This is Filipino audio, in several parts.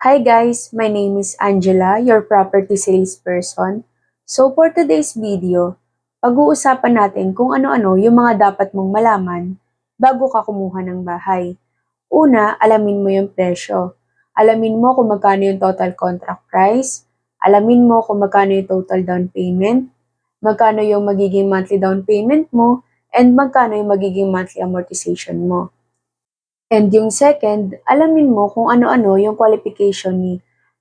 Hi guys, my name is Angela, your property salesperson. So for today's video, pag-uusapan natin kung ano-ano yung mga dapat mong malaman bago ka kumuha ng bahay. Una, alamin mo yung presyo. Alamin mo kung magkano yung total contract price. Alamin mo kung magkano yung total down payment. Magkano yung magiging monthly down payment mo. And magkano yung magiging monthly amortization mo. And yung second, alamin mo kung ano-ano yung qualification ni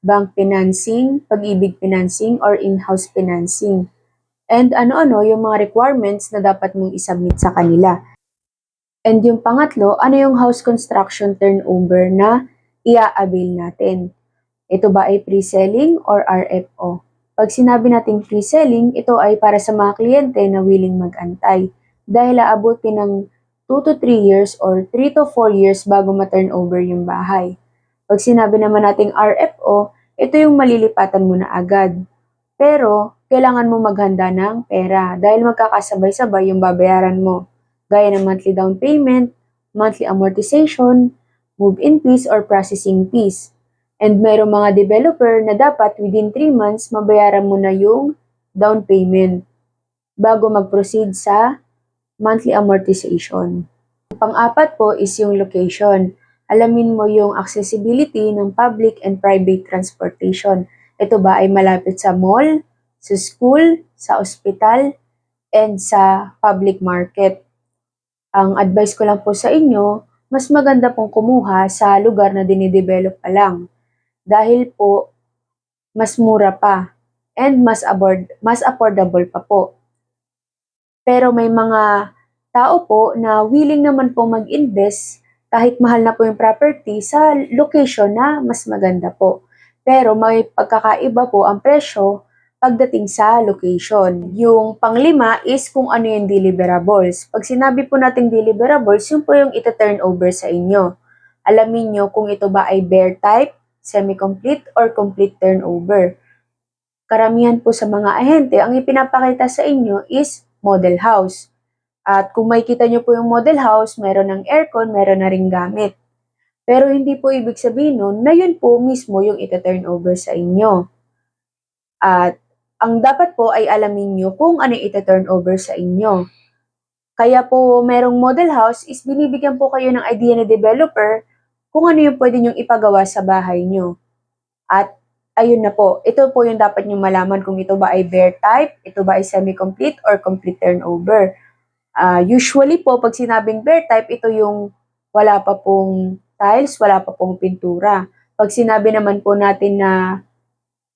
bank financing, pag-ibig financing, or in-house financing. And ano-ano yung mga requirements na dapat mong isubmit sa kanila. And yung pangatlo, ano yung house construction turnover na ia-avail natin. Ito ba ay pre-selling or RFO? Pag sinabi nating pre-selling, ito ay para sa mga kliyente na willing mag-antay dahil aabutin ng 2 to 3 years or 3 to 4 years bago ma-turnover yung bahay. Pag sinabi naman nating RFO, ito yung malilipatan mo na agad. Pero, kailangan mo maghanda ng pera dahil magkakasabay-sabay yung babayaran mo. Gaya ng monthly down payment, monthly amortization, move-in fees or processing fees. And mayroong mga developer na dapat within 3 months mabayaran mo na yung down payment bago mag-proceed sa monthly amortization. Pang-apat po is yung location. Alamin mo yung accessibility ng public and private transportation. Ito ba ay malapit sa mall, sa school, sa ospital, and sa public market. Ang advice ko lang po sa inyo, mas maganda pong kumuha sa lugar na dinidevelop pa lang. Dahil po, mas mura pa and mas, aboard, mas affordable pa po. Pero may mga tao po na willing naman po mag-invest kahit mahal na po yung property sa location na mas maganda po. Pero may pagkakaiba po ang presyo pagdating sa location. Yung panglima is kung ano yung deliverables. Pag sinabi po nating deliverables, yun po yung ita-turn over sa inyo. Alamin nyo kung ito ba ay bare type, semi-complete, or complete turnover. Karamihan po sa mga ahente, ang ipinapakita sa inyo is model house. At kung makikita nyo po yung model house, meron ng aircon, meron na ring gamit. Pero hindi po ibig sabihin nun na yun po mismo yung ita-turn over sa inyo. At ang dapat po ay alamin nyo kung ano ita-turn over sa inyo. Kaya po merong model house is binibigyan po kayo ng idea ni developer kung ano yung pwede nyong ipagawa sa bahay nyo. At ayun na po, ito po yung dapat nyong malaman kung ito ba ay bare type, ito ba ay semi-complete or complete turnover. Uh, usually po, pag sinabing bare type, ito yung wala pa pong tiles, wala pa pong pintura. Pag sinabi naman po natin na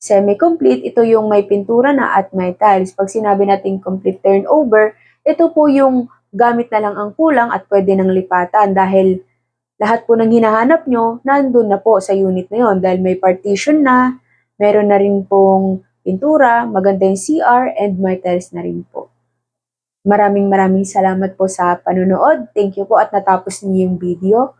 semi-complete, ito yung may pintura na at may tiles. Pag sinabi natin complete turnover, ito po yung gamit na lang ang kulang at pwede nang lipatan dahil lahat po ng hinahanap nyo, nandun na po sa unit na yon dahil may partition na, meron na rin pong pintura, maganda yung CR, and may tiles na rin po. Maraming maraming salamat po sa panonood. Thank you po at natapos niyo yung video.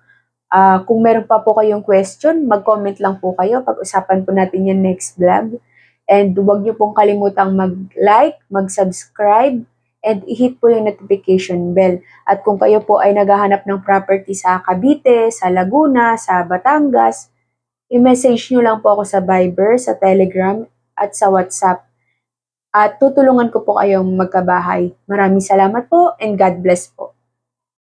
Uh, kung meron pa po kayong question, mag-comment lang po kayo. Pag-usapan po natin yan next vlog. And huwag niyo pong kalimutang mag-like, mag-subscribe, and i-hit po yung notification bell. At kung kayo po ay naghahanap ng property sa Cavite, sa Laguna, sa Batangas, i-message nyo lang po ako sa Viber, sa Telegram, at sa WhatsApp at tutulungan ko po kayong magkabahay. Maraming salamat po and God bless po.